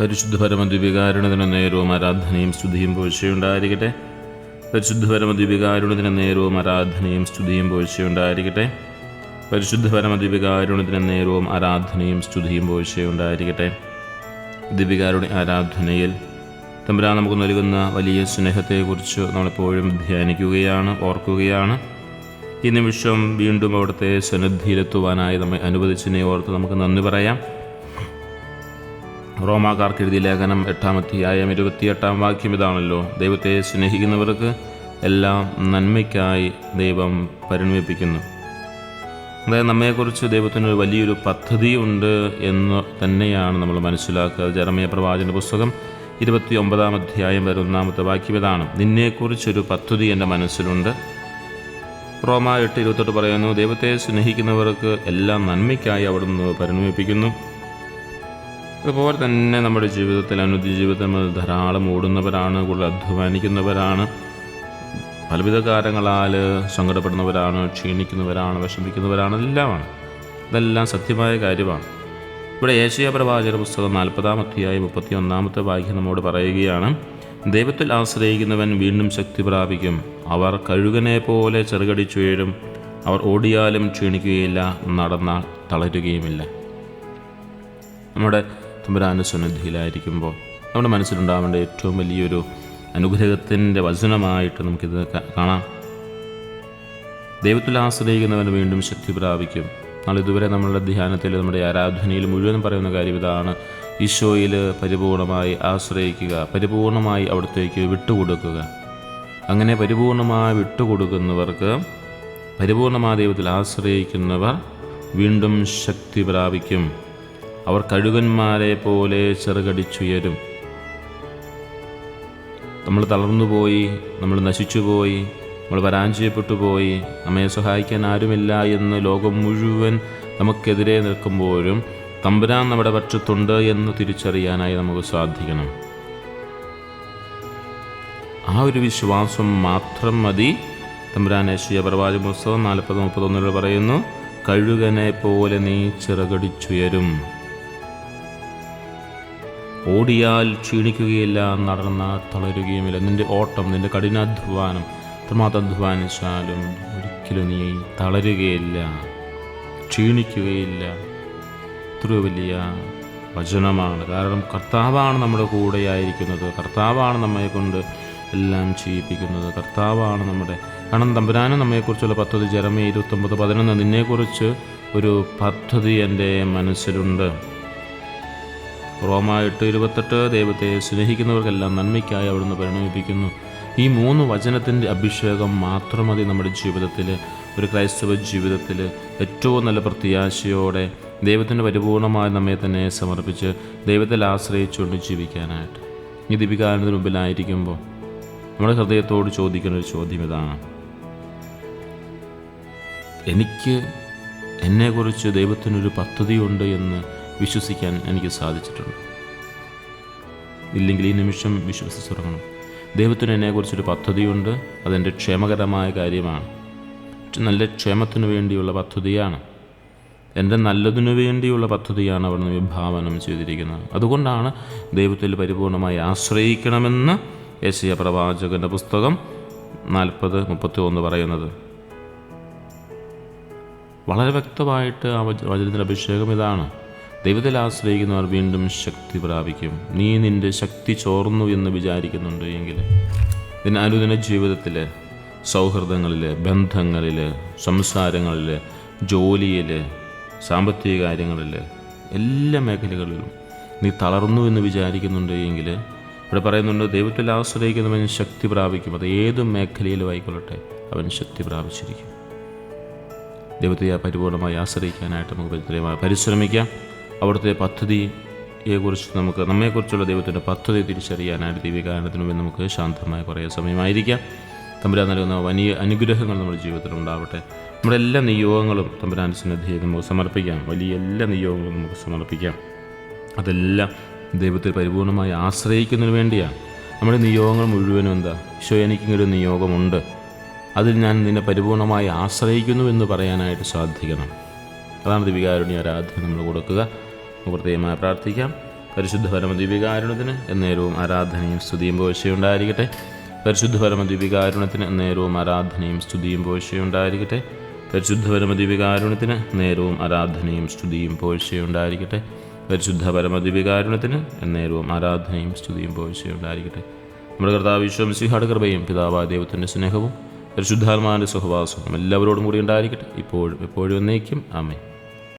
പരിശുദ്ധ പരമദ്വികാരുണത്തിന് നേരവും ആരാധനയും സ്തുതിയും പോഴ്ചയുണ്ടായിരിക്കട്ടെ. പരിശുദ്ധ പരമദ്വികാരുണത്തിന് നേരവും ആരാധനയും സ്തുതിയും പോഴ്ചയുണ്ടായിരിക്കട്ടെ. പരിശുദ്ധ പരമദ്വികാരുണത്തിന് നേരവും ആരാധനയും സ്തുതിയും പോഴ്ചയുണ്ടായിരിക്കട്ടെ. ദിവികാരുടെ ആരാധനയിൽ തമ്പുരാൻ നമുക്ക് നൽകുന്ന വലിയ സ്നേഹത്തെക്കുറിച്ച് നമ്മളെപ്പോഴും ധ്യാനിക്കുകയാണ് ഓർക്കുകയാണ്. ഈ നിമിഷം വീണ്ടും അവിടുത്തെ സന്നിധിയിലെത്തുവാനായി നമ്മെ അനുവദിച്ചതിനെ ഓർത്ത് നമുക്ക് നന്ദി പറയാം. റോമാക്കാർക്ക് എഴുതിയ ലേഖനം എട്ടാമധ്യായം ഇരുപത്തിയെട്ടാം വാക്യം ഇതാണല്ലോ. ദൈവത്തെ സ്നേഹിക്കുന്നവർക്ക് എല്ലാം നന്മയ്ക്കായി ദൈവം പരിണമിപ്പിക്കുന്നു. അതായത് ദൈവത്തിന് വലിയൊരു പദ്ധതിയുണ്ട് എന്ന് തന്നെയാണ് നമ്മൾ മനസ്സിലാക്കുക. ജറമയ പ്രവാചന പുസ്തകം ഇരുപത്തി ഒമ്പതാം അധ്യായം വരെ ഒന്നാമത്തെ വാക്യം ഇതാണ്. നിന്നെക്കുറിച്ചൊരു പദ്ധതി എന്റെ മനസ്സിലുണ്ട്. റോമ എട്ട് ഇരുപത്തെട്ട് പറയുന്നു ദൈവത്തെ സ്നേഹിക്കുന്നവർക്ക് എല്ലാം നന്മയ്ക്കായി അവിടുന്ന് പരിണമിപ്പിക്കുന്നു. അതുപോലെ തന്നെ നമ്മുടെ ജീവിതത്തിൽ അനുദിന ജീവിതത്തിൽ ധാരാളം ഓടുന്നവരാണ് കൂടുതൽ അധ്വാനിക്കുന്നവരാണ് പലവിധ കാരണങ്ങളാൽ സങ്കടപ്പെടുന്നവരാണ് ക്ഷീണിക്കുന്നവരാണ് വിഷമിക്കുന്നവരാണ് എല്ലാമാണ്. ഇതെല്ലാം സത്യമായ കാര്യമാണ്. ഇവിടെ ഏഷ്യ പ്രവാചക പുസ്തകം നാൽപ്പതാം അധ്യായം മുപ്പത്തി ഒന്നാമത്തെ വാക്യം നമ്മോട് പറയുകയാണ് ദൈവത്തിൽ ആശ്രയിക്കുന്നവൻ വീണ്ടും ശക്തി പ്രാപിക്കും. അവർ കഴുകനെ പോലെ ചെറുകടിച്ചുയരും. അവർ ഓടിയാലും ക്ഷീണിക്കുകയില്ല നടന്നാൽ തളരുകയുമില്ല. നമ്മുടെ തമ്പുരാന്റെ സന്നിധിയിലായിരിക്കുമ്പോൾ നമ്മുടെ മനസ്സിലുണ്ടാവേണ്ട ഏറ്റവും വലിയൊരു അനുഗ്രഹത്തിന്റെ വചനമായിട്ട് നമുക്കിത് കാണാം. ദൈവത്തിൽ ആശ്രയിക്കുന്നവൻ വീണ്ടും ശക്തി പ്രാപിക്കും. നാളെ ഇതുവരെ നമ്മളുടെ ധ്യാനത്തിൽ നമ്മുടെ ആരാധനയിൽ മുഴുവൻ പറയുന്ന കാര്യം ഇതാണ്. ഈശോയിൽ പരിപൂർണമായി ആശ്രയിക്കുക പരിപൂർണമായി അവിടത്തേക്ക് വിട്ടുകൊടുക്കുക. അങ്ങനെ പരിപൂർണമായി വിട്ടുകൊടുക്കുന്നവർക്ക് പരിപൂർണമായ ദൈവത്തിൽ ആശ്രയിക്കുന്നവർ വീണ്ടും ശക്തി പ്രാപിക്കും. അവർ കഴുകന്മാരെ പോലെ ചെറുകടിച്ചുയരും. നമ്മൾ തളർന്നുപോയി നമ്മൾ നശിച്ചുപോയി നമ്മൾ പരാജയപ്പെട്ടു പോയി നമ്മെ സഹായിക്കാൻ ആരുമില്ല എന്ന് ലോകം മുഴുവൻ നമുക്കെതിരെ നിൽക്കുമ്പോഴും തമ്പുരാൻ നമ്മുടെ പക്ഷത്തുണ്ട് എന്ന് തിരിച്ചറിയാനായി നമുക്ക് സാധിക്കണം. ആ ഒരു വിശ്വാസം മാത്രം മതി തമ്പുരാൻ ഏഷ്യ പ്രവാചക പുസ്തകം നാൽപ്പത് മുപ്പത്തൊന്നിൽ പറയുന്നു കഴുകനെ പോലെ നീ ചിറകടിച്ചുയരും. ഓടിയാൽ ക്ഷീണിക്കുകയില്ല നടന്ന തളരുകയുമില്ല നിന്റെ ഓട്ടം നിന്റെ കഠിനാധ്വാനം എത്രമാത്രം അധ്വാനിച്ചാലും ഒരിക്കലും നീ തളരുകയില്ല ക്ഷീണിക്കുകയില്ല. ഇത്ര വലിയ വചനമാണ്. കാരണം കർത്താവാണ് നമ്മുടെ കൂടെയായിരിക്കുന്നത്. കർത്താവാണ് നമ്മെ കൊണ്ട് എല്ലാം ചെയ്യിപ്പിക്കുന്നത്. കർത്താവാണ് നമ്മുടെ കാരണം തമ്പുരാനും നമ്മെക്കുറിച്ചുള്ള പദ്ധതി ജെറമേ ഇരുപത്തൊമ്പത് പതിനൊന്ന് നിന്നെക്കുറിച്ച് ഒരു പദ്ധതി എന്റെ മനസ്സിലുണ്ട്. റോമ എട്ട് ഇരുപത്തെട്ട് ദൈവത്തെ സ്നേഹിക്കുന്നവർക്കെല്ലാം നന്മയ്ക്കായി അവിടുന്ന് പരിണമിപ്പിക്കുന്നു. ഈ മൂന്ന് വചനത്തിന്റെ അഭിഷേകം മാത്രം മതി നമ്മുടെ ജീവിതത്തിൽ ഒരു ക്രൈസ്തവ ജീവിതത്തിൽ ഏറ്റവും നല്ല പ്രത്യാശയോടെ ദൈവത്തിന്റെ പരിപൂർണമായി നമ്മെ തന്നെ സമർപ്പിച്ച് ദൈവത്തിൽ ആശ്രയിച്ചുകൊണ്ട് ജീവിക്കാനായിട്ട്. ഈ ദീപികാരത്തിന് മുമ്പിലായിരിക്കുമ്പോൾ നമ്മുടെ ഹൃദയത്തോട് ചോദിക്കുന്ന ഒരു ചോദ്യം ഇതാണ് എനിക്ക് എന്നെക്കുറിച്ച് ദൈവത്തിനൊരു പദ്ധതിയുണ്ട് എന്ന് വിശ്വസിക്കാൻ എനിക്ക് സാധിച്ചിട്ടുണ്ട്. ഇല്ലെങ്കിൽ ഈ നിമിഷം വിശ്വസിച്ച് തുടങ്ങണം ദൈവത്തിന് എന്നെക്കുറിച്ചൊരു പദ്ധതിയുണ്ട്. അതെന്റെ ക്ഷേമകരമായ കാര്യമാണ്. നല്ല ക്ഷേമത്തിനു വേണ്ടിയുള്ള പദ്ധതിയാണ്. എന്റെ നല്ലതിനു വേണ്ടിയുള്ള പദ്ധതിയാണ് അവിടുന്ന് വിഭാവനം ചെയ്തിരിക്കുന്നത്. അതുകൊണ്ടാണ് ദൈവത്തിൽ പരിപൂർണമായി ആശ്രയിക്കണമെന്ന് യേശയ പ്രവാചകന്റെ പുസ്തകം നാൽപ്പത് മുപ്പത്തി ഒന്ന് പറയുന്നത്. വളരെ വ്യക്തമായിട്ട് ആ വച- വചനത്തിന്റെ അഭിഷേകം ഇതാണ്. ദൈവത്തിൽ ആശ്രയിക്കുന്നവർ വീണ്ടും ശക്തി പ്രാപിക്കും. നീ നിന്റെ ശക്തി ചോർന്നു എന്ന് വിചാരിക്കുന്നുണ്ട് എങ്കിൽ നിന്റെ അനുദിന ജീവിതത്തിൽ സൗഹൃദങ്ങളിൽ ബന്ധങ്ങളിൽ സംസാരങ്ങളിൽ ജോലിയിൽ സാമ്പത്തിക കാര്യങ്ങളിൽ എല്ലാ മേഖലകളിലും നീ തളർന്നു എന്ന് വിചാരിക്കുന്നുണ്ട് എങ്കിൽ ഇവിടെ പറയുന്നുണ്ട് ദൈവത്തിൽ ആശ്രയിക്കുന്നവൻ ശക്തി പ്രാപിക്കും. അത് ഏത് മേഖലയിലും ആയിക്കൊള്ളട്ടെ അവൻ ശക്തി പ്രാപിച്ചിരിക്കും. ദൈവത്തെ പരിപൂർണമായി ആശ്രയിക്കാനായിട്ട് നമുക്ക് പരിശ്രമിക്കാം. അവിടുത്തെ പദ്ധതിയെക്കുറിച്ച് നമുക്ക് നമ്മെക്കുറിച്ചുള്ള ദൈവത്തിന്റെ പദ്ധതി തിരിച്ചറിയാനായിട്ട് ദിവ്യകാരണത്തിനു മുമ്പ് നമുക്ക് ശാന്തമായ കുറേ സമയമായിരിക്കാം. തമ്പുരാൻ നൽകുന്ന വലിയ അനുഗ്രഹങ്ങൾ നമ്മുടെ ജീവിതത്തിൽ ഉണ്ടാവട്ടെ. നമ്മുടെ എല്ലാ നിയോഗങ്ങളും തമ്പുരാൻ സന്നിധിയിൽ നമുക്ക് സമർപ്പിക്കാം. വലിയ എല്ലാ നിയോഗങ്ങളും നമുക്ക് സമർപ്പിക്കാം. അതെല്ലാം ദൈവത്തെ പരിപൂർണമായി ആശ്രയിക്കുന്നതിന് വേണ്ടിയാണ്. നമ്മുടെ നിയോഗങ്ങൾ മുഴുവനും എന്താ? ഈശോ എനിക്കിങ്ങനൊരു നിയോഗമുണ്ട്. അതിൽ ഞാൻ നിന്നെ പരിപൂർണമായി ആശ്രയിക്കുന്നു എന്ന് പറയാനായിട്ട് സാധിക്കണം. അതാണ് ദിവികാരുണ്യ ആരാധന നമ്മൾ കൊടുക്കുക. പ്രത്യേകമായി പ്രാർത്ഥിക്കാം. പരിശുദ്ധ പരമദ്വീപികാരുണത്തിന് എന്നേരവും ആരാധനയും സ്തുതിയും പോഴ്ചയുണ്ടായിരിക്കട്ടെ. പരിശുദ്ധ പരമദ്വീപികാരുണത്തിന് എന്നേരവും ആരാധനയും സ്തുതിയും പോഴ്ചയുണ്ടായിരിക്കട്ടെ. പരിശുദ്ധ പരമദ്വീപികാരുണത്തിന് നേരവും ആരാധനയും സ്തുതിയും പോഴ്ചയുണ്ടായിരിക്കട്ടെ. പരിശുദ്ധ പരമദ്വീപികാരുണത്തിന് എന്നേരവും ആരാധനയും സ്തുതിയും പോഴ്ചയുണ്ടായിരിക്കട്ടെ. നമ്മുടെ കർത്താവ് വിശ്വംസിഹാട് കൃപയും പിതാവായ ദൈവത്തിന്റെ സ്നേഹവും പരിശുദ്ധാത്മാവിന്റെ സഹവാസവും എല്ലാവരോടും കൂടി ഉണ്ടായിരിക്കട്ടെ. ഇപ്പോഴും എപ്പോഴും എന്നേക്കും. ആമേ